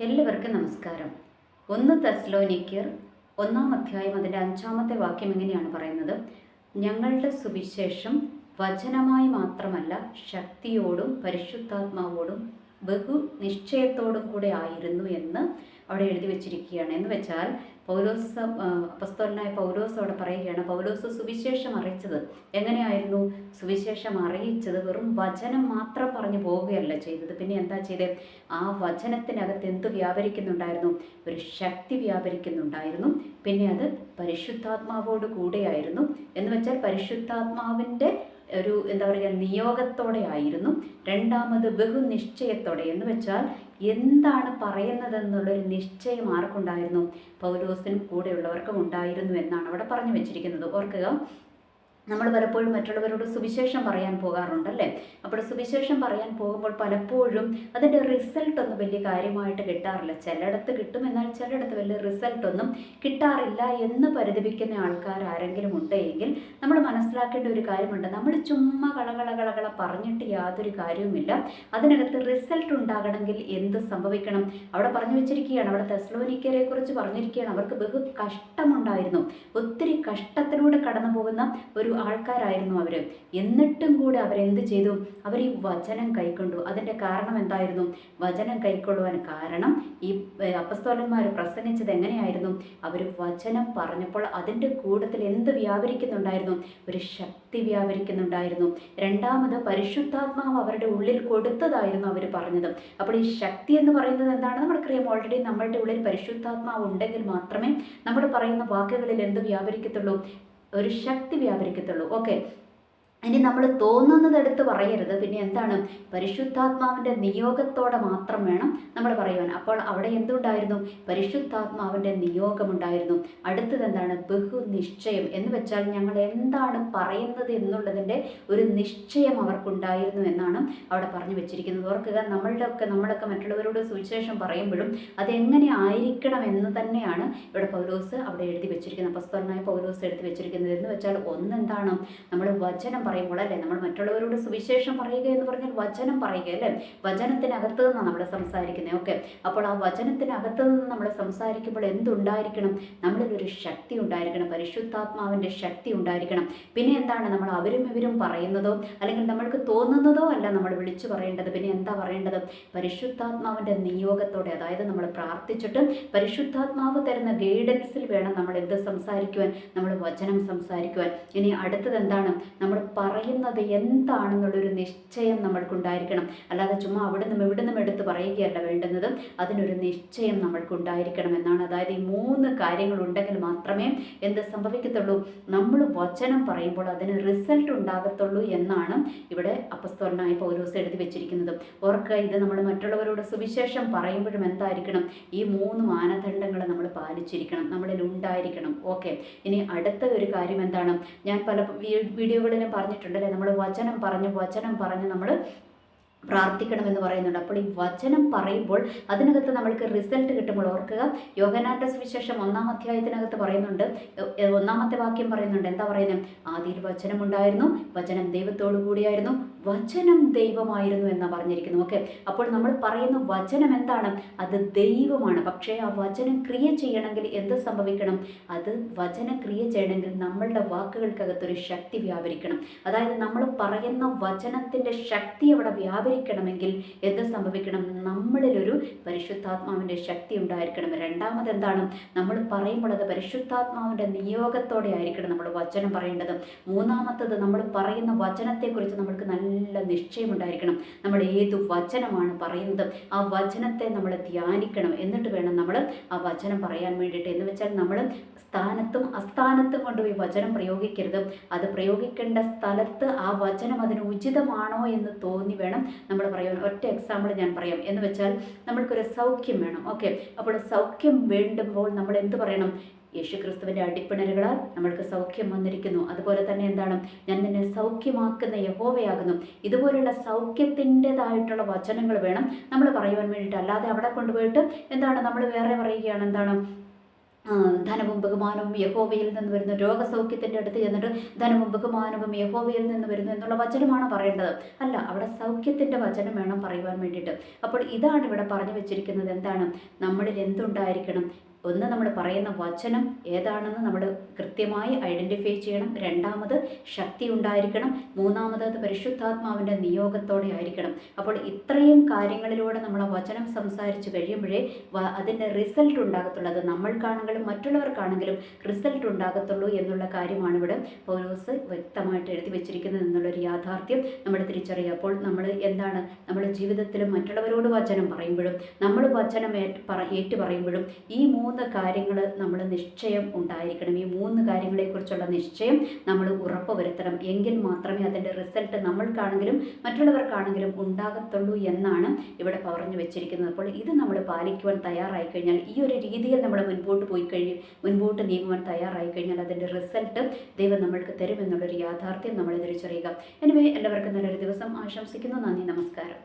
എല്ലാവർക്കും നമസ്കാരം. ഒന്ന് തെസ്ലോനിക്കർ ഒന്നാം അധ്യായം അതിന്റെ അഞ്ചാമത്തെ വാക്യം എങ്ങനെയാണ് പറയുന്നത്? ഞങ്ങളുടെ സുവിശേഷം വചനമായി മാത്രമല്ല ശക്തിയോടും പരിശുദ്ധാത്മാവോടും ബഹു നിശ്ചയത്തോടും കൂടെ ആയിരുന്നു എന്ന് അവിടെ എഴുതി വെച്ചിരിക്കുകയാണ്. എന്ന് വെച്ചാൽ പൗലോസ് അപസ്തോലനായ പൗലോസ് അവിടെ പറയുകയാണ് പൗലോസ് സുവിശേഷം അറിയിച്ചത് എങ്ങനെയായിരുന്നു? സുവിശേഷം അറിയിച്ചത് വെറും വചനം മാത്രം പറഞ്ഞു പോവുകയല്ല ചെയ്തത്. പിന്നെ എന്താ ചെയ്തത് ആ വചനത്തിനകത്ത് എന്ത് വ്യാപരിക്കുന്നുണ്ടായിരുന്നു? ഒരു ശക്തി വ്യാപരിക്കുന്നുണ്ടായിരുന്നു. പിന്നെ അത് പരിശുദ്ധാത്മാവോട് കൂടെയായിരുന്നു. എന്ന് വെച്ചാൽ പരിശുദ്ധാത്മാവിന്റെ ഒരു എന്താ പറയുക നിയോഗത്തോടെ ആയിരുന്നു. രണ്ടാമത് ബഹുനിശ്ചയത്തോടെ എന്ന് വെച്ചാൽ എന്താണ് പറയുന്നതെന്നുള്ളൊരു നിശ്ചയം ആർക്കുണ്ടായിരുന്നു? പൗലോസിനും കൂടെയുള്ളവർക്കും ഉണ്ടായിരുന്നു എന്നാണ് അവിടെ പറഞ്ഞു വെച്ചിരിക്കുന്നത്. ഓർക്കുക നമ്മൾ പലപ്പോഴും മറ്റുള്ളവരോട് സുവിശേഷം പറയാൻ പോകാറുണ്ടല്ലേ? അപ്പോൾ സുവിശേഷം പറയാൻ പോകുമ്പോൾ പലപ്പോഴും അതിന്റെ റിസൾട്ട് ഒന്നും വലിയ കാര്യമായിട്ട് കിട്ടാറില്ല. ചിലയിടത്ത് കിട്ടും എന്നാൽ ചിലയിടത്ത് വലിയ റിസൾട്ട് ഒന്നും കിട്ടാറില്ല എന്ന് പരിധിപ്പിക്കുന്ന ആൾക്കാർ ആരെങ്കിലും ഉണ്ടെങ്കിൽ നമ്മൾ മനസ്സിലാക്കേണ്ട ഒരു കാര്യമുണ്ട്. നമ്മൾ ചുമ്മാ കളകള കളകള പറഞ്ഞിട്ട് യാതൊരു കാര്യവുമില്ല. അതിനകത്ത് റിസൾട്ട് ഉണ്ടാകണമെങ്കിൽ എന്ത് സംഭവിക്കണം? അവിടെ പറഞ്ഞു വെച്ചിരിക്കുകയാണ് അവിടെ തെസ്ലോനിക്കരെ കുറിച്ച് പറഞ്ഞിരിക്കുകയാണ്. അവർക്ക് ബഹു കഷ്ടമുണ്ടായിരുന്നു. ഒത്തിരി കഷ്ടത്തിലൂടെ കടന്നു പോകുന്ന ഒരു ആൾക്കാരായിരുന്നു അവർ എന്നിട്ടും കൂടെ അവരെന്ത് ചെയ്തു? അവർ ഈ വചനം കൈക്കൊണ്ടു. അതിന്റെ കാരണം എന്തായിരുന്നു? വചനം കൈക്കൊള്ളുവാൻ കാരണം ഈ അപ്പസ്തോലന്മാർ പ്രസംഗിച്ചത് എങ്ങനെയായിരുന്നു? അവർ വചനം പറഞ്ഞപ്പോൾ അതിന്റെ കൂട്ടത്തിൽ എന്ത് വ്യാപരിക്കുന്നുണ്ടായിരുന്നു? ഒരു ശക്തി വ്യാപരിക്കുന്നുണ്ടായിരുന്നു. രണ്ടാമത് പരിശുദ്ധാത്മാവ് അവരുടെ ഉള്ളിൽ കൊടുത്തതായിരുന്നു അവർ പറഞ്ഞത്. അപ്പോൾ ഈ ശക്തി എന്ന് പറയുന്നത് എന്താണ്? നമ്മൾക്കറിയാം ഓൾറെഡി നമ്മളുടെ ഉള്ളിൽ പരിശുദ്ധാത്മാവ് ഉണ്ടെങ്കിൽ മാത്രമേ നമ്മൾ പറയുന്ന വാക്കുകളിൽ എന്ത് വ്യാപരിക്കത്തുള്ളൂ? ഒരു ശക്തി വ്യാപരിക്കത്തുള്ളൂ. ഓക്കെ ഇനി നമ്മൾ തോന്നുന്നത് എടുത്ത് പറയരുത്. പിന്നെ എന്താണ്? പരിശുദ്ധാത്മാവിന്റെ നിയോഗത്തോടെ മാത്രം വേണം നമ്മൾ പറയുവാൻ. അപ്പോൾ അവിടെ എന്തുണ്ടായിരുന്നു? പരിശുദ്ധാത്മാവിന്റെ നിയോഗമുണ്ടായിരുന്നു. അടുത്തത് എന്താണ്? ബഹുനിശ്ചയം എന്ന് വെച്ചാൽ ഞങ്ങൾ എന്താണ് പറയുന്നത് എന്നുള്ളതിന്റെ ഒരു നിശ്ചയം അവർക്കുണ്ടായിരുന്നു എന്നാണ് അവിടെ പറഞ്ഞു വെച്ചിരിക്കുന്നത്. ഓർക്കുക നമ്മളുടെ ഒക്കെ നമ്മളൊക്കെ മറ്റുള്ളവരോട് സുവിശേഷം പറയുമ്പോഴും അതെങ്ങനെ ആയിരിക്കണം എന്ന് തന്നെയാണ് ഇവിടെ പൗലോസ് അവിടെ എഴുതി വെച്ചിരിക്കുന്നത്. അപ്പസ്തോലനായ പൗലോസ് എഴുതി വെച്ചിരിക്കുന്നത്. എന്ന് വെച്ചാൽ ഒന്നെന്താണ്? നമ്മൾ വചനം പറയുമ്പോൾ അല്ലേ? നമ്മൾ മറ്റുള്ളവരോട് സുവിശേഷം പറയുക എന്ന് പറഞ്ഞാൽ വചനം പറയുക അല്ലേ? വചനത്തിനകത്ത് നിന്നാണ് നമ്മൾ സംസാരിക്കുന്നത്. ഓക്കെ. അപ്പോൾ ആ വചനത്തിനകത്ത് നിന്ന് നമ്മൾ സംസാരിക്കുമ്പോൾ എന്തുണ്ടായിരിക്കണം? നമ്മളിൽ ഒരു ശക്തി ഉണ്ടായിരിക്കണം. പരിശുദ്ധാത്മാവിന്റെ ശക്തി ഉണ്ടായിരിക്കണം. പിന്നെ എന്താണ് നമ്മൾ അവരും ഇവരും പറയുന്നതോ? അല്ലെങ്കിൽ നമ്മൾക്ക് തോന്നുന്നതോ അല്ല നമ്മൾ വിളിച്ചു പറയേണ്ടത്. പിന്നെ എന്താ പറയേണ്ടത്? പരിശുദ്ധാത്മാവിന്റെ നിയോഗത്തോടെ അതായത് നമ്മൾ പ്രാർത്ഥിച്ചിട്ട് പരിശുദ്ധാത്മാവ് തരുന്ന ഗൈഡൻസിൽ വേണം നമ്മൾ എന്ത് സംസാരിക്കുവാൻ? നമ്മൾ വചനം സംസാരിക്കുവാൻ. ഇനി അടുത്തത് എന്താണ്? നമ്മൾ പറയുന്നത് എന്താണെന്നുള്ളൊരു നിശ്ചയം നമ്മൾക്കുണ്ടായിരിക്കണം. അല്ലാതെ ചുമ്മാ അവിടെ നിന്നും ഇവിടെ നിന്നും എടുത്ത് പറയുകയല്ല വേണ്ടുന്നത് അതിനൊരു നിശ്ചയം നമ്മൾക്കുണ്ടായിരിക്കണം എന്നാണ്. അതായത് ഈ മൂന്ന് കാര്യങ്ങൾ ഉണ്ടെങ്കിൽ മാത്രമേ എന്ത് സംഭവിക്കത്തുള്ളൂ? നമ്മൾ വചനം പറയുമ്പോൾ അതിന് റിസൾട്ട് ഉണ്ടാകത്തുള്ളൂ എന്നാണ് ഇവിടെ അപ്പസ്തോലനായ പൗലോസ് എഴുതി വെച്ചിരിക്കുന്നത്. ഓർക്കുക ഇത് നമ്മൾ മറ്റുള്ളവരോട് സുവിശേഷം പറയുമ്പോഴും എന്തായിരിക്കണം? ഈ മൂന്ന് മാനദണ്ഡങ്ങൾ നമ്മൾ പാലിച്ചിരിക്കണം. നമ്മളിൽ ഉണ്ടായിരിക്കണം. ഓക്കെ. ഇനി അടുത്ത ഒരു കാര്യം എന്താണ്? ഞാൻ പല വീ- പറഞ്ഞിട്ടുണ്ടല്ലേ നമ്മൾ വചനം പറഞ്ഞ് വചനം പറഞ്ഞ് നമ്മൾ പ്രാർത്ഥിക്കണമെന്ന് പറയുന്നുണ്ട്. അപ്പോൾ ഈ വചനം പറയുമ്പോൾ അതിനകത്ത് നമ്മൾക്ക് റിസൾട്ട് കിട്ടുമ്പോൾ ഓർക്കുക യോഗനാന്റെ സുവിശേഷം ഒന്നാം അധ്യായത്തിനകത്ത് പറയുന്നുണ്ട് ഒന്നാമത്തെ വാക്യം പറയുന്നുണ്ട്. എന്താ പറയുന്നത്? ആദ്യം വചനം ഉണ്ടായിരുന്നു വചനം ദൈവത്തോടു കൂടിയായിരുന്നു വചനം ദൈവമായിരുന്നു എന്നാണ് പറഞ്ഞിരിക്കുന്നത്. ഓക്കെ. അപ്പോൾ നമ്മൾ പറയുന്ന വചനം എന്താണ്? അത് ദൈവമാണ്. പക്ഷേ ആ വചനം ക്രിയ ചെയ്യണമെങ്കിൽ എന്ത് സംഭവിക്കണം? അത് വചനം ക്രിയ ചെയ്യണമെങ്കിൽ നമ്മളുടെ വാക്കുകൾക്കകത്തൊരു ശക്തി വ്യാപരിക്കണം. അതായത് നമ്മൾ പറയുന്ന വചനത്തിന്റെ ശക്തി അവിടെ വ്യാപരിക്കണമെങ്കിൽ എന്ത് സംഭവിക്കണം? നമ്മളിലൊരു പരിശുദ്ധാത്മാവിന്റെ ശക്തി ഉണ്ടായിരിക്കണം. രണ്ടാമത് എന്താണ്? നമ്മൾ പറയുമ്പോൾ അത് പരിശുദ്ധാത്മാവിന്റെ നിയോഗത്തോടെ ആയിരിക്കണം നമ്മൾ വചനം പറയേണ്ടത്. മൂന്നാമത്തത് നമ്മൾ പറയുന്ന വചനത്തെക്കുറിച്ച് നമ്മൾക്ക് നല്ല നിശ്ചയമുണ്ടായിരിക്കണം. നമ്മൾ ഏത് വചനമാണ് പറയുന്നത്? ആ വചനത്തെ നമ്മൾ ധ്യാനിക്കണം. എന്നിട്ട് വേണം നമ്മൾ ആ വചനം പറയാൻ വേണ്ടിയിട്ട്. എന്ന് വെച്ചാൽ നമ്മൾ സ്ഥാനത്തും അസ്ഥാനത്തും കൊണ്ടുപോയി വചനം പ്രയോഗിക്കരുത്. അത് പ്രയോഗിക്കേണ്ട സ്ഥലത്ത് ആ വചനം അതിന് ഉചിതമാണോ എന്ന് തോന്നി വേണം നമ്മൾ പറയാൻ. ഒറ്റ എക്സാമ്പിൾ ഞാൻ പറയാം. എന്ന് വെച്ചാൽ നമ്മൾക്കൊരു സൗഖ്യം വേണം. ഓക്കെ? അപ്പോൾ സൗഖ്യം വേണ്ടുമ്പോൾ നമ്മൾ എന്ത് പറയണം? യേശുക്രിസ്തുവിന്റെ അടിപ്പിണരുകളാൽ നമ്മൾക്ക് സൗഖ്യം വന്നിരിക്കുന്നു. അതുപോലെ തന്നെ എന്താണ്? ഞാൻ നിന്നെ സൗഖ്യമാക്കുന്ന യഹോവയാകുന്നു. ഇതുപോലുള്ള സൗഖ്യത്തിന്റെതായിട്ടുള്ള വചനങ്ങൾ വേണം നമ്മൾ പറയുവാൻ വേണ്ടിയിട്ട്. അല്ലാതെ അവിടെ കൊണ്ടുപോയിട്ട് എന്താണ്? നമ്മൾ വേറെ പറയുകയാണ് എന്താണ്? ധനവും ബഹുമാനവും യഹോവയിൽ നിന്ന് വരുന്നു. രോഗസൗഖ്യത്തിന്റെ അടുത്ത് ചെന്നിട്ട് ധനവും ബഹുമാനവും യഹോവയിൽ നിന്ന് വരുന്നു എന്നുള്ള വചനമാണ് പറയേണ്ടത്. അല്ല അവിടെ സൗഖ്യത്തിന്റെ വചനം വേണം പറയുവാൻ വേണ്ടിയിട്ട്. അപ്പോൾ ഇതാണ് ഇവിടെ പറഞ്ഞു വെച്ചിരിക്കുന്നത്. എന്താണ്? നമ്മളിൽ എന്തുണ്ടായിരിക്കണം? ഒന്ന് നമ്മൾ പറയുന്ന വചനം ഏതാണെന്ന് നമ്മൾ കൃത്യമായി ഐഡന്റിഫൈ ചെയ്യണം. രണ്ടാമത് ശക്തി ഉണ്ടായിരിക്കണം. മൂന്നാമത് അത് പരിശുദ്ധാത്മാവിന്റെ നിയോഗത്തോടെ ആയിരിക്കണം. അപ്പോൾ ഇത്രയും കാര്യങ്ങളിലൂടെ നമ്മൾ വചനം സംസാരിച്ച് കഴിയുമ്പോഴേ അതിന്റെ റിസൾട്ട് ഉണ്ടാകത്തുള്ളൂ. അത് നമ്മൾക്കാണെങ്കിലും മറ്റുള്ളവർക്കാണെങ്കിലും റിസൾട്ട് ഉണ്ടാകത്തുള്ളൂ എന്നുള്ള കാര്യമാണ് ഇവിടെ പൗലോസ് വ്യക്തമായിട്ട് എഴുതി വെച്ചിരിക്കുന്നത് എന്നുള്ളൊരു യാഥാർത്ഥ്യം നമ്മൾ തിരിച്ചറിയുക അപ്പോൾ നമ്മൾ എന്താണ്? നമ്മുടെ ജീവിതത്തിൽ മറ്റുള്ളവരോട് വചനം പറയുമ്പോഴും നമ്മൾ വചനം ഏറ്റ് പറ ഏറ്റു പറയുമ്പോഴും ഈ മൂന്ന് കാര്യങ്ങൾ നമ്മൾ നിശ്ചയം ഉണ്ടായിരിക്കണം. ഈ മൂന്ന് കാര്യങ്ങളെക്കുറിച്ചുള്ള നിശ്ചയം നമ്മൾ ഉറപ്പ് വരുത്തണം. എങ്കിൽ മാത്രമേ അതിന്റെ റിസൾട്ട് നമ്മൾക്കാണെങ്കിലും മറ്റുള്ളവർക്കാണെങ്കിലും ഉണ്ടാകത്തുള്ളൂ എന്നാണ് ഇവിടെ പറഞ്ഞു വെച്ചിരിക്കുന്നത്. അപ്പോൾ ഇത് നമ്മൾ പാലിക്കുവാൻ തയ്യാറായി കഴിഞ്ഞാൽ ഈ ഒരു രീതിയിൽ നമ്മൾ മുൻപോട്ട് പോയി കഴിയും മുൻപോട്ട് നീങ്ങുവാൻ തയ്യാറായി കഴിഞ്ഞാൽ അതിന്റെ റിസൾട്ട് ദൈവം നമ്മൾക്ക് തരുമെന്നുള്ളൊരു യാഥാർത്ഥ്യം നമ്മൾ തിരിച്ചറിയുക എനിവേ എല്ലാവർക്കും നല്ലൊരു ദിവസം ആശംസിക്കുന്നു. നന്ദി നമസ്കാരം.